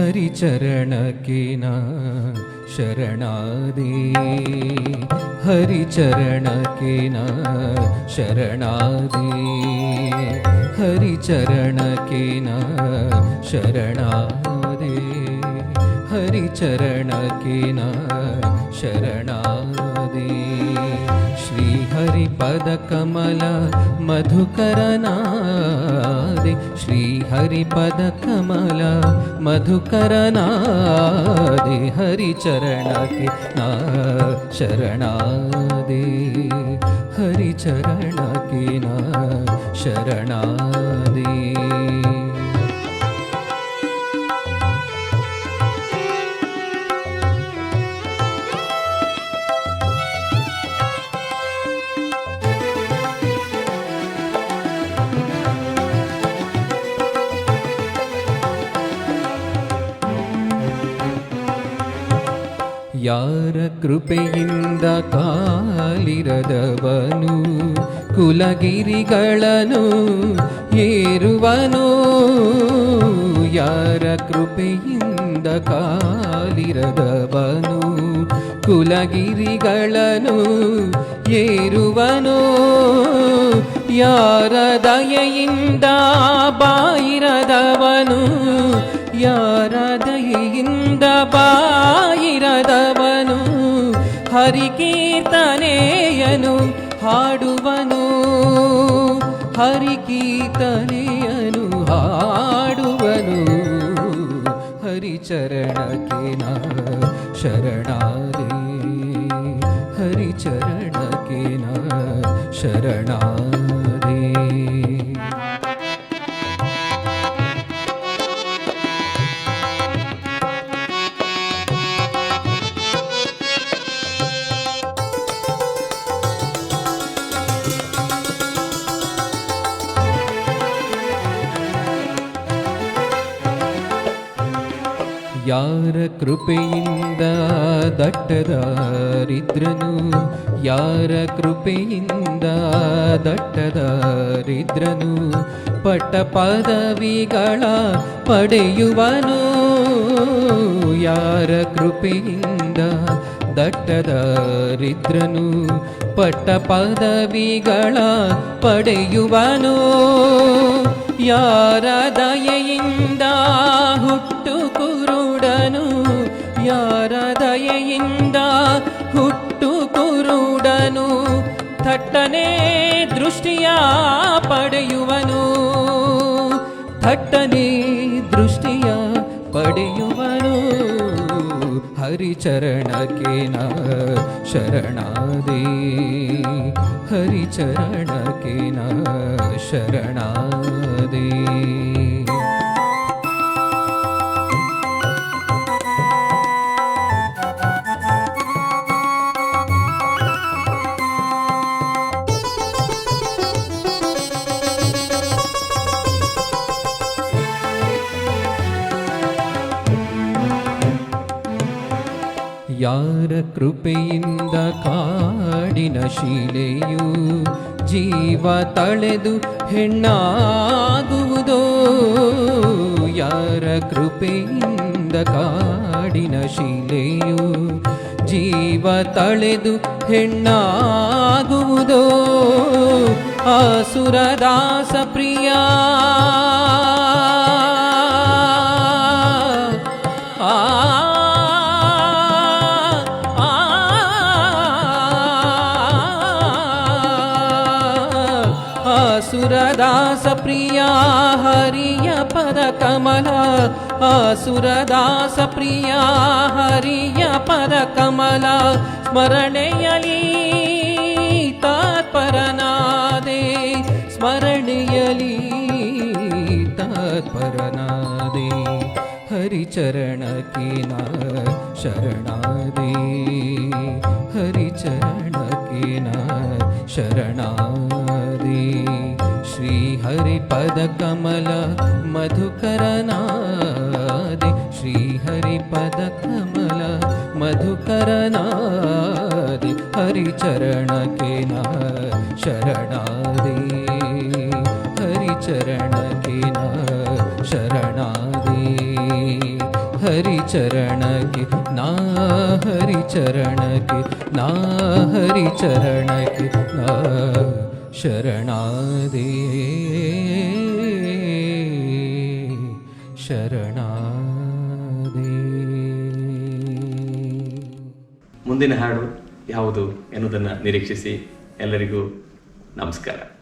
हरिचरणके न शरणारी हरिचरण के शारी हरिचरणकेना हरिचरण किना शरणादे श्रीहरिपद कमल मधुकरनादि श्रीहरिपद कमल मधुकरनादे हरिचरण किणादि हरिचरण किणादि ಯಾರ ಕೃಪೆಯಿಂದ ಕಾಲಿರದವನು? ಕುಲಗಿರಿಗಳನ್ನು ಏರುವನು? ಯಾರ ಕೃಪೆಯಿಂದ ಕಾಲಿರದವನು? ಕುಲಗಿರಿಗಳನ್ನು ಏರುವನು? ಯಾರ ದಯೆಯಿಂದ ಬಾಯಿರದವನು ಹರಿಕೀರ್ತನೆಯನು ಹಾಡುವನು ಹರಿಕೀರ್ತನೆಯನು ಹಾಡುವನು. ಹರಿಚರಣಕ್ಕೆ ನಾ ಶರಣಾರಿ ಹರಿಚರಣಕ್ಕೆ ನಾ ಶರಣಾದೆ ಯಾರ ಕೃಪೆಯಿಂದ ದಟ್ಟದಾರಿದ್ರನು ಯಾರ ಕೃಪೆಯಿಂದ ದಟ್ಟದಾರಿದ್ರನು ಪಟ್ಟ ಪದವಿಗಳ ಪಡೆಯುವನು. ಯಾರ ಕೃಪೆಯಿಂದ ದಟ್ಟದಾರಿದ್ರನು ಪಟ್ಟ ಪದವಿಗಳ ಪಡೆಯುವನು. ಯಾರ ದಯೆಯಿಂದ ಹುಟ್ಟ ಯಾರ ದಯೆಯಿಂದ ಹುಟ್ಟು ಕುರುಡನು ಥಟ್ಟನೆ ದೃಷ್ಟಿಯ ಪಡೆಯುವನು. ಥಟ್ಟನೆ ದೃಷ್ಟಿಯ ಪಡೆಯುವನು, ಹರಿಚರಣಕ್ಕೆ ಶರಣಾದಿ ಶರಣಾದೆ. ಹರಿಚರಣಕ್ಕೆ ನಾ ಶರಣಾದೆ. ಯಾರ ಕೃಪೆಯಿಂದ ಕಾಡಿನ ಶಿಲೆಯು ಜೀವ ತಳೆದು ಹೆಣ್ಣಾಗುವುದೋ? ಯಾರ ಕೃಪೆಯಿಂದ ಕಾಡಿನ ಶಿಲೆಯು ಜೀವ ತಳೆದು ಹೆಣ್ಣಾಗುವುದೋ? ಆಸುರದಾಸ ಪ್ರಿಯ सुरादासप्रिया हरिय परकमला असुरदासप्रिया हरिय स्मरणयली तत्परनादे स्मरणयली तत्परनादे हरिचरणकिना शरणादे। हरिचरणकिना शरणा श्रीहरिपदकमल मधुकरनादि श्रीहरिपदकमल मधुकरनादि हरिचरणकेना शरणादि हरिचरणकेना। शरणादि हरिचरणके ना हरिचरणके ना हरिचरणके ना ಶರಣಾದೇ ಶರಣಾದೇ ಮುಂದಿನ ಹಾಡು ಯಾವುದು ಎನ್ನುವುದನ್ನು ನಿರೀಕ್ಷಿಸಿ ಎಲ್ಲರಿಗೂ ನಮಸ್ಕಾರ.